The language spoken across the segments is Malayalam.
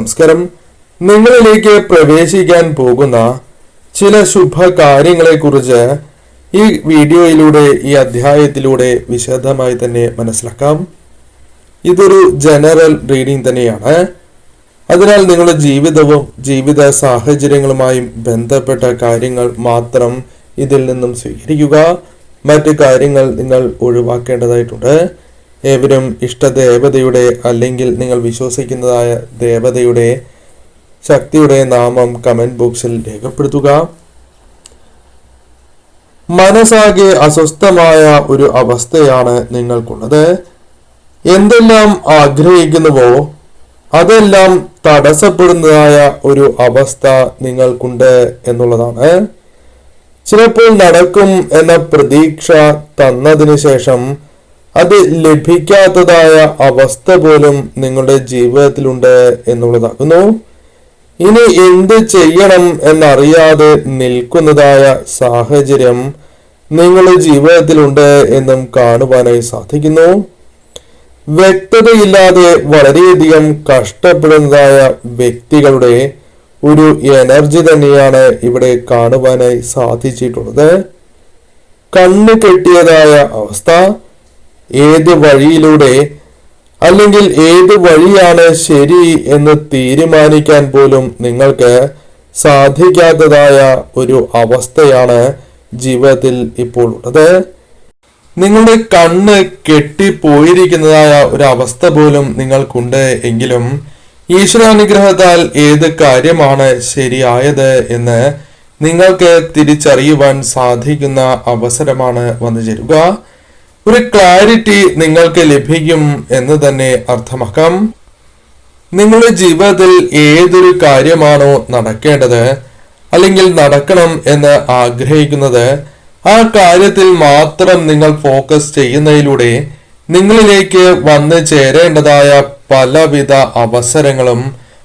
നമസ്കാരം. നിങ്ങളിലേക്ക് പ്രവേശിക്കാൻ പോകുന്ന ചില ശുഭകാര്യങ്ങളെക്കുറിച്ച് ഈ വീഡിയോയിലൂടെ ഈ അധ്യായത്തിലൂടെ വിശദമായി തന്നെ മനസ്സിലാക്കാം. ഇതൊരു ജനറൽ റീഡിംഗ് തന്നെയാണ്. അതിനാൽ നിങ്ങളുടെ ജീവിതവും ജീവിത സാഹചര്യങ്ങളുമായും ബന്ധപ്പെട്ട കാര്യങ്ങൾ മാത്രം ഇതിൽ നിന്നും സ്വീകരിക്കുക. മറ്റ് കാര്യങ്ങൾ നിങ്ങൾ ഒഴിവാക്കേണ്ടതായിട്ടുണ്ട്. ഏവരും ഇഷ്ടദേവതയുടെ അല്ലെങ്കിൽ നിങ്ങൾ വിശ്വസിക്കുന്നതായ ദേവതയുടെ ശക്തിയുടെ നാമം കമന്റ് ബോക്സിൽ രേഖപ്പെടുത്തുക. മനസ്സാകെ അസ്വസ്ഥമായ ഒരു അവസ്ഥയാണ് നിങ്ങൾക്കുള്ളത്. എന്തെല്ലാം ആഗ്രഹിക്കുന്നുവോ അതെല്ലാം തടസ്സപ്പെടുന്നതായ ഒരു അവസ്ഥ നിങ്ങൾക്കുണ്ട് എന്നുള്ളതാണ്. ചിലപ്പോൾ നടക്കും എന്ന പ്രതീക്ഷ തന്നതിന് ശേഷം അത് ലഭിക്കാത്തതായ അവസ്ഥ പോലും നിങ്ങളുടെ ജീവിതത്തിലുണ്ട് എന്നുള്ളതാകുന്നു ഇനി എന്ത് ചെയ്യണം എന്നറിയാതെ നിൽക്കുന്നതായ സാഹചര്യം നിങ്ങളുടെ ജീവിതത്തിലുണ്ട് എന്നും കാണുവാനായി സാധിക്കുന്നു. വ്യക്തതയില്ലാതെ വളരെയധികം കഷ്ടപ്പെടുന്നതായ വ്യക്തികളുടെ ഒരു എനർജി തന്നെയാണ് ഇവിടെ കാണുവാനായി സാധിച്ചിട്ടുള്ളത്. കണ്ണ് കെട്ടിയതായ അവസ്ഥ ഏത് വഴിയിലൂടെ അല്ലെങ്കിൽ ഏത് വഴിയാണ് ശരി എന്ന് തീരുമാനിക്കാൻ പോലും നിങ്ങൾക്ക് സാധിക്കാത്തതായ ഒരു അവസ്ഥയാണ് ജീവിതത്തിൽ ഇപ്പോൾ ഉള്ളത്. നിങ്ങളുടെ കണ്ണ് കെട്ടിപ്പോയിരിക്കുന്നതായ ഒരു അവസ്ഥ പോലും നിങ്ങൾക്കുണ്ട് എങ്കിലും ഈശ്വരാനുഗ്രഹത്താൽ ഏത് കാര്യമാണ് ശരിയായത് എന്ന് നിങ്ങൾക്ക് തിരിച്ചറിയുവാൻ സാധിക്കുന്ന അവസരമാണ് വന്നു ചേരുക. ഒരു ക്ലാരിറ്റി നിങ്ങൾക്ക് ലഭിക്കും എന്ന് തന്നെ അർത്ഥമാക്കാം. നിങ്ങളുടെ ജീവിതത്തിൽ ഏതൊരു കാര്യമാണോ നടക്കേണ്ടത് അല്ലെങ്കിൽ നടക്കണം എന്ന് ആഗ്രഹിക്കുന്നത് ആ കാര്യത്തിൽ മാത്രം നിങ്ങൾ ഫോക്കസ് ചെയ്യുന്നതിലൂടെ നിങ്ങളിലേക്ക് വന്നു ചേരേണ്ടതായ പലവിധ അവസരങ്ങളും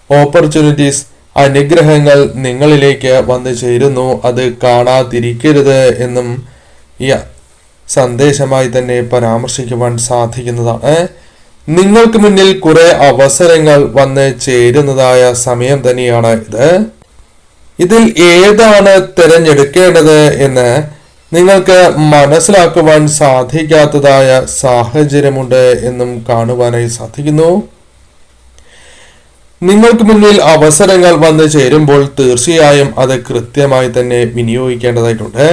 ഓപ്പർച്യൂണിറ്റീസ് അനുഗ്രഹങ്ങൾ നിങ്ങളിലേക്ക് വന്നു ചേരുന്നു. അത് കാണാതിരിക്കരുത് എന്നും സന്ദേശമായി തന്നെ പരാമർശിക്കുവാൻ സാധിക്കുന്നതാണ്. നിങ്ങൾക്ക് മുന്നിൽ കുറെ അവസരങ്ങൾ വന്ന് ചേരുന്നതായ സമയം തന്നെയാണ് ഇത്. ഇതിൽ ഏതാണ് തിരഞ്ഞെടുക്കേണ്ടത് എന്ന് നിങ്ങൾക്ക് മനസ്സിലാക്കുവാൻ സാധിക്കാത്തതായ സാഹചര്യമുണ്ട് എന്നും കാണുവാനായി സാധിക്കുന്നു. നിങ്ങൾക്ക് മുന്നിൽ അവസരങ്ങൾ വന്നു ചേരുമ്പോൾ തീർച്ചയായും അത് കൃത്യമായി തന്നെ വിനിയോഗിക്കേണ്ടതായിട്ടുണ്ട്.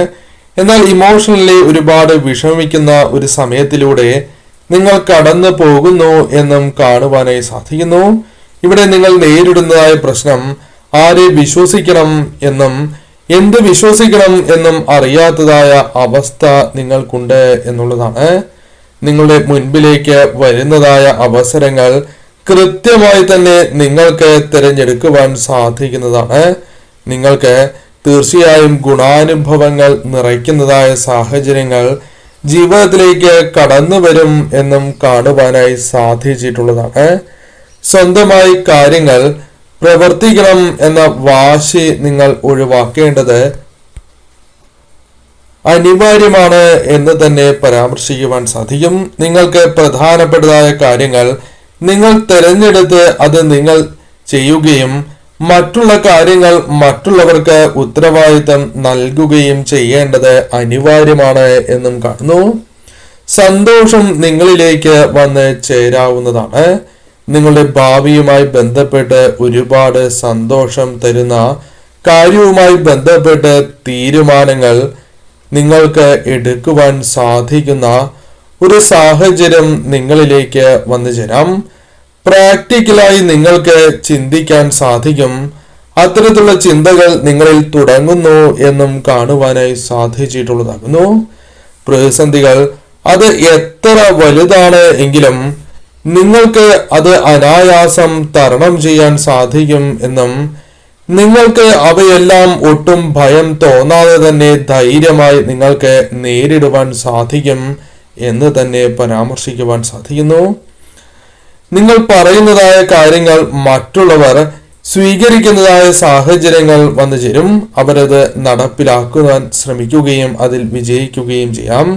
എന്നാൽ ഇമോഷണലി ഒരുപാട് വിഷമിക്കുന്ന ഒരു സമയത്തിലൂടെ നിങ്ങൾ കടന്നു പോകുന്നു എന്നും കാണുവാനായി സാധിക്കുന്നു. ഇവിടെ നിങ്ങൾ നേരിടുന്നതായ പ്രശ്നം ആരെ വിശ്വസിക്കണം എന്നും എന്ത് വിശ്വസിക്കണം എന്നും അറിയാത്തതായ അവസ്ഥ നിങ്ങൾക്കുണ്ട് എന്നുള്ളതാണ്. നിങ്ങളുടെ മുൻപിലേക്ക് വരുന്നതായ അവസരങ്ങൾ കൃത്യമായി തന്നെ നിങ്ങൾക്ക് തിരഞ്ഞെടുക്കുവാൻ സാധിക്കുന്നതാണ്. നിങ്ങൾക്ക് തീർച്ചയായും ഗുണാനുഭവങ്ങൾ നിറയ്ക്കുന്നതായ സാഹചര്യങ്ങൾ ജീവിതത്തിലേക്ക് കടന്നു വരും എന്നും കാണുവാനായി സാധിച്ചിട്ടുള്ളതാണ്. സ്വന്തമായി കാര്യങ്ങൾ പ്രവർത്തിക്കണം എന്ന വാശി നിങ്ങൾ ഒഴിവാക്കേണ്ടത് അനിവാര്യമാണ് എന്ന് തന്നെ പരാമർശിക്കുവാൻ സാധിക്കും. നിങ്ങൾക്ക് പ്രധാനപ്പെട്ടതായ കാര്യങ്ങൾ നിങ്ങൾ തിരഞ്ഞെടുത്ത് അത് നിങ്ങൾ ചെയ്യുകയും മറ്റുള്ള കാര്യങ്ങൾ മറ്റുള്ളവർക്ക് ഉത്തരവാദിത്തം നൽകുകയും ചെയ്യേണ്ടത് അനിവാര്യമാണ് എന്നും കാണുന്നു. സന്തോഷം നിങ്ങളിലേക്ക് വന്ന് ചേരാവുന്നതാണ്. നിങ്ങളുടെ ഭാവിയുമായി ബന്ധപ്പെട്ട് ഒരുപാട് സന്തോഷം തരുന്ന കാര്യവുമായി ബന്ധപ്പെട്ട് തീരുമാനങ്ങൾ നിങ്ങൾക്ക് എടുക്കുവാൻ സാധിക്കുന്ന ഒരു സാഹചര്യം നിങ്ങളിലേക്ക് വന്നു ചേരാം. പ്രാക്ടിക്കലായി നിങ്ങൾക്ക് ചിന്തിക്കാൻ സാധിക്കും. അത്തരത്തിലുള്ള ചിന്തകൾ നിങ്ങളിൽ തുടങ്ങുന്നു എന്നും കാണുവാനായി സാധിച്ചിട്ടുള്ളതാകുന്നു. പ്രതിസന്ധികൾ അത് എത്ര വലുതാണ് എങ്കിലും നിങ്ങൾക്ക് അത് അനായാസം തരണം ചെയ്യാൻ സാധിക്കും എന്നും നിങ്ങൾക്ക് അവയെല്ലാം ഒട്ടും ഭയം തോന്നാതെ തന്നെ ധൈര്യമായി നിങ്ങൾക്ക് നേരിടുവാൻ സാധിക്കും എന്ന് തന്നെ പരാമർശിക്കുവാൻ സാധിക്കുന്നു. നിങ്ങൾ പറയുന്നതായ കാര്യങ്ങൾ മറ്റുള്ളവർ സ്വീകരിക്കുന്നതായ സാഹചര്യങ്ങൾ വന്നു ചേരും. അവരത് നടപ്പിലാക്കുവാൻ ശ്രമിക്കുകയും അതിൽ വിജയിക്കുകയും ചെയ്യാം.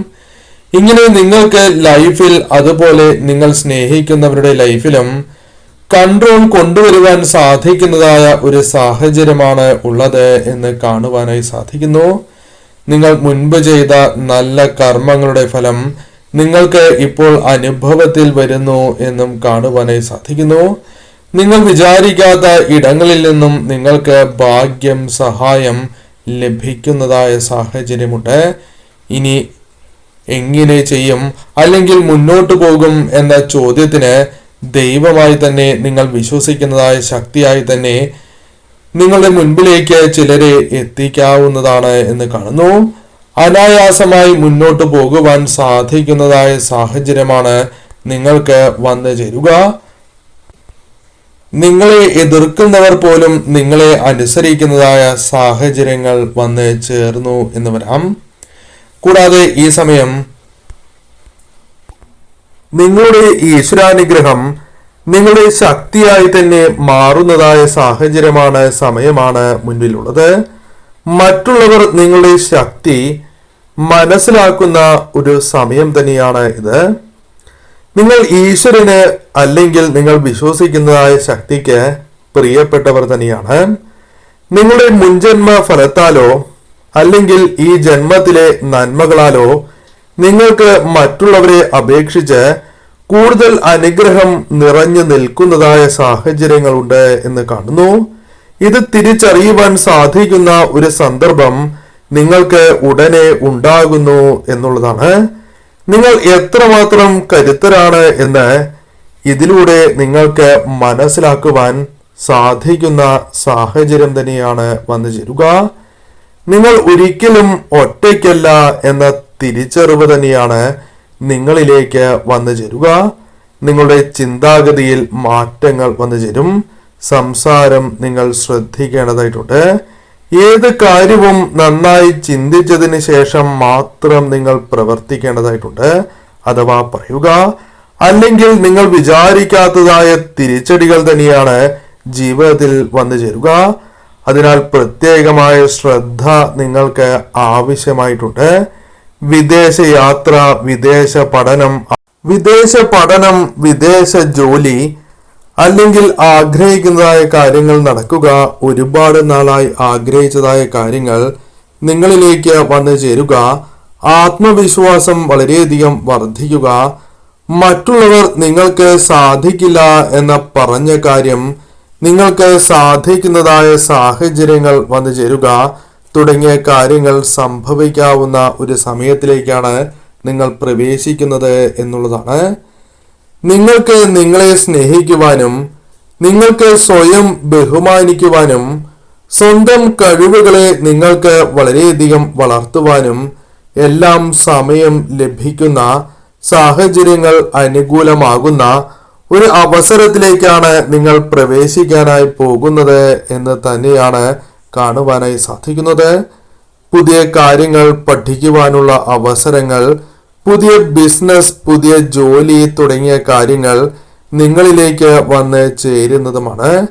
ഇങ്ങനെ നിങ്ങൾക്ക് ലൈഫിൽ അതുപോലെ നിങ്ങൾ സ്നേഹിക്കുന്നവരുടെ ലൈഫിലും കൺട്രോൾ കൊണ്ടുവരുവാൻ സാധിക്കുന്നതായ ഒരു സാഹചര്യമാണ് ഉള്ളത് എന്ന് കാണുവാനായി സാധിക്കുന്നു. നിങ്ങൾ മുൻപ് ചെയ്ത നല്ല കർമ്മങ്ങളുടെ ഫലം നിങ്ങൾക്ക് ഇപ്പോൾ അനുഭവത്തിൽ വരുന്നു എന്നും കാണുവാനായി സാധിക്കുന്നു. നിങ്ങൾ വിചാരിക്കാത്ത ഇടങ്ങളിൽ നിന്നും നിങ്ങൾക്ക് ഭാഗ്യം സഹായം ലഭിക്കുന്നതായ സാഹചര്യമുണ്ട്. ഇനി എങ്ങനെ ചെയ്യും? അല്ലെങ്കിൽ മുന്നോട്ട് പോകും എന്ന ചോദ്യത്തിന് ദൈവമായി തന്നെ നിങ്ങൾ വിശ്വസിക്കുന്നതായ ശക്തിയായി തന്നെ നിങ്ങളുടെ മുൻപിലേക്ക് ചിലരെ എത്തിക്കാവുന്നതാണ് എന്ന് കാണുന്നു. അനായാസമായി മുന്നോട്ട് പോകുവാൻ സാധിക്കുന്നതായ സാഹചര്യമാണ് നിങ്ങൾക്ക് വന്നു ചേരുക. നിങ്ങളെ എതിർക്കുന്നവർ പോലും നിങ്ങളെ അനുസരിക്കുന്നതായ സാഹചര്യങ്ങൾ വന്ന് ചേർന്നു എന്ന് വരാം. കൂടാതെ ഈ സമയം നിങ്ങളുടെ ഈശ്വരാനുഗ്രഹം നിങ്ങളുടെ ശക്തിയായി തന്നെ മാറുന്നതായ സാഹചര്യമാണ് സമയമാണ് മുൻപിലുള്ളത്. മറ്റുള്ളവർ നിങ്ങളുടെ ശക്തി മനസ്സിലാക്കുന്ന ഒരു സമയം തന്നെയാണ് ഇത്. നിങ്ങൾ ഈശ്വരന് അല്ലെങ്കിൽ നിങ്ങൾ വിശ്വസിക്കുന്നതായ ശക്തിക്ക് പ്രിയപ്പെട്ടവർ തന്നെയാണ്. നിങ്ങളുടെ മുൻജന്മ ഫലത്താലോ അല്ലെങ്കിൽ ഈ ജന്മത്തിലെ നന്മകളാലോ നിങ്ങൾക്ക് മറ്റുള്ളവരെ അപേക്ഷിച്ച് കൂടുതൽ അനുഗ്രഹം നിറഞ്ഞു നിൽക്കുന്നതായ സാഹചര്യങ്ങളുണ്ട് എന്ന് കാണുന്നു. ഇത് തിരിച്ചറിയുവാൻ സാധിക്കുന്ന ഒരു സന്ദർഭം നിങ്ങൾക്ക് ഉടനെ ഉണ്ടാകുന്നു എന്നുള്ളതാണ്. നിങ്ങൾ എത്രമാത്രം കരുത്തരാണ് എന്ന് ഇതിലൂടെ നിങ്ങൾക്ക് മനസ്സിലാക്കുവാൻ സാധിക്കുന്ന സാഹചര്യം തന്നെയാണ് വന്നു ചേരുക. നിങ്ങൾ ഒരിക്കലും ഒറ്റയ്ക്കല്ല എന്ന തിരിച്ചറിവ് തന്നെയാണ് നിങ്ങളിലേക്ക് വന്നു ചേരുക. നിങ്ങളുടെ ചിന്താഗതിയിൽ മാറ്റങ്ങൾ വന്നു ചേരും. സംസാരം നിങ്ങൾ ശ്രദ്ധിക്കേണ്ടതായിട്ടുണ്ട്. ഏത് കാര്യവും നന്നായി ചിന്തിച്ചതിന് ശേഷം മാത്രം നിങ്ങൾ പ്രവർത്തിക്കേണ്ടതായിട്ടുണ്ട്. അഥവാ പറയുക അല്ലെങ്കിൽ നിങ്ങൾ വിചാരിക്കാത്തതായ തിരിച്ചടികൾ തന്നെയാണ് ജീവിതത്തിൽ വന്നു ചേരുക. അതിനാൽ പ്രത്യേകമായ ശ്രദ്ധ നിങ്ങൾക്ക് ആവശ്യമായിട്ടുണ്ട്. വിദേശ യാത്ര വിദേശ പഠനം വിദേശ പഠനം വിദേശ ജോലി അല്ലെങ്കിൽ ആഗ്രഹിക്കുന്നതായ കാര്യങ്ങൾ നടക്കുക ഒരുപാട് നാളായി ആഗ്രഹിച്ചതായ കാര്യങ്ങൾ നിങ്ങളിലേക്ക് വന്നു ചേരുക ആത്മവിശ്വാസം വളരെയധികം വർദ്ധിക്കുക മറ്റുള്ളവർ നിങ്ങൾക്ക് സാധിക്കില്ല എന്ന പറഞ്ഞ കാര്യം നിങ്ങൾക്ക് സാധിക്കുന്നതായ സാഹചര്യങ്ങൾ വന്നു ചേരുക തുടങ്ങിയ കാര്യങ്ങൾ സംഭവിക്കാവുന്ന ഒരു സമയത്തിലേക്കാണ് നിങ്ങൾ പ്രവേശിക്കുന്നത് എന്നുള്ളതാണ് നിങ്ങൾക്ക് നിങ്ങളെ സ്നേഹിക്കുവാനും നിങ്ങൾക്ക് സ്വയം ബഹുമാനിക്കുവാനും സ്വന്തം കഴിവുകളെ നിങ്ങൾക്ക് വളരെയധികം വളർത്തുവാനും എല്ലാം സമയം ലഭിക്കുന്ന സാഹചര്യങ്ങൾ അനുകൂലമാകുന്ന ഒരു അവസരത്തിലേക്കാണ് നിങ്ങൾ പ്രവേശിക്കാനായി പോകുന്നത് എന്ന് തന്നെയാണ് കാണുവാനായി സാധിക്കുന്നത്. പുതിയ കാര്യങ്ങൾ പഠിക്കുവാനുള്ള അവസരങ്ങൾ പുതിയ ബിസിനസ് പുതിയ ജോലി തുടങ്ങിയ കാര്യങ്ങൾ നിങ്ങളിലേക്ക് വന്ന് ചേരുന്നതുമാണ്.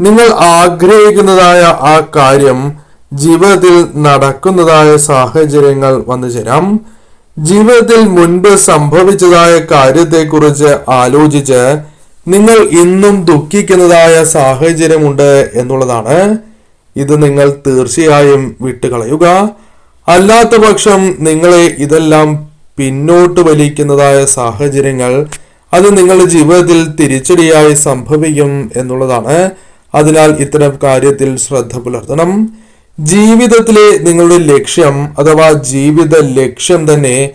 നിങ്ങൾ ആഗ്രഹിക്കുന്നതായ ആ കാര്യം ജീവിതത്തിൽ നടക്കുന്നതായ സാഹചര്യങ്ങൾ വന്നു ചേരാം. ജീവിതത്തിൽ മുൻപ് സംഭവിച്ചതായ കാര്യത്തെക്കുറിച്ച് ആലോചിച്ച് നിങ്ങൾ ഇന്നും ദുഃഖിക്കുന്നതായ സാഹചര്യമുണ്ട് എന്നുള്ളതാണ്. ഇത് നിങ്ങൾ തീർച്ചയായും വിട്ടുകളയുക. അല്ലാത്ത പക്ഷം നിങ്ങളെ ഇതെല്ലാം പിന്നോട്ട് വലിക്കുന്നതായ സാഹചര്യങ്ങൾ അത് നിങ്ങളുടെ ജീവിതത്തിൽ തിരിച്ചടിയായി സംഭവിക്കും എന്നുള്ളതാണ്. അതിനാൽ ഇത്തരം കാര്യത്തിൽ ശ്രദ്ധ പുലർത്തണം. ജീവിതത്തിലെ നിങ്ങളുടെ ലക്ഷ്യം അഥവാ ജീവിത ലക്ഷ്യം തന്നെ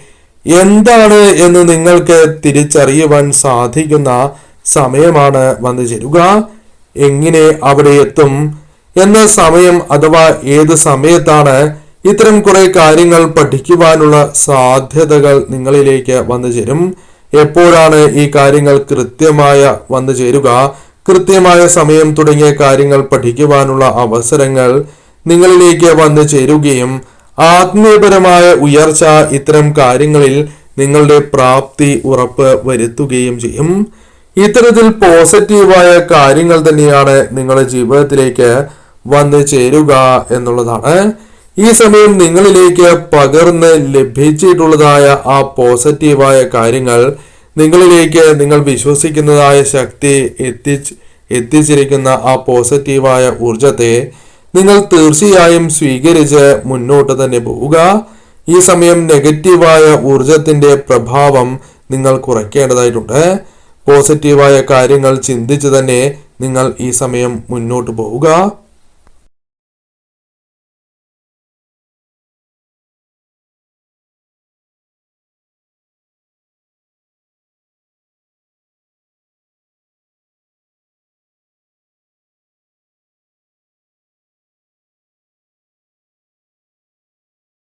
എന്താണ് എന്ന് നിങ്ങൾക്ക് തിരിച്ചറിയുവാൻ സാധിക്കുന്ന സമയമാണ് വന്നു ചേരുക. എങ്ങനെ അവിടെ എത്തും? എന്ന സമയം അഥവാ ഏത് സമയത്താണ് ഇത്തരം കുറെ കാര്യങ്ങൾ പഠിക്കുവാനുള്ള സാധ്യതകൾ നിങ്ങളിലേക്ക് വന്നു ചേരും. എപ്പോഴാണ് ഈ കാര്യങ്ങൾ കൃത്യമായ വന്നു ചേരുക കൃത്യമായ സമയം തുടങ്ങിയ കാര്യങ്ങൾ പഠിക്കുവാനുള്ള അവസരങ്ങൾ നിങ്ങളിലേക്ക് വന്നു ചേരുകയും ആത്മീയപരമായ ഉയർച്ച ഇത്തരം കാര്യങ്ങളിൽ നിങ്ങളുടെ പ്രാപ്തി ഉറപ്പ് വരുത്തുകയും ചെയ്യും. ഇത്തരത്തിൽ പോസിറ്റീവായ കാര്യങ്ങൾ തന്നെയാണ് നിങ്ങളുടെ ജീവിതത്തിലേക്ക് വന്നു ചേരുക എന്നുള്ളതാണ്. ഈ സമയം നിങ്ങളിലേക്ക് പകർന്ന് ലഭിച്ചിട്ടുള്ളതായ ആ പോസിറ്റീവായ കാര്യങ്ങൾ നിങ്ങളിലേക്ക് നിങ്ങൾ വിശ്വസിക്കുന്നതായ ശക്തി എത്തിച്ച് എത്തിച്ചിരിക്കുന്ന ആ പോസിറ്റീവായ ഊർജത്തെ നിങ്ങൾ തീർച്ചയായും സ്വീകരിച്ച് മുന്നോട്ട് തന്നെ പോവുക. ഈ സമയം നെഗറ്റീവായ ഊർജത്തിന്റെ പ്രഭാവം നിങ്ങൾ കുറയ്ക്കേണ്ടതായിട്ടുണ്ട്. പോസിറ്റീവായ കാര്യങ്ങൾ ചിന്തിച്ച് തന്നെ നിങ്ങൾ ഈ സമയം മുന്നോട്ട് പോവുക.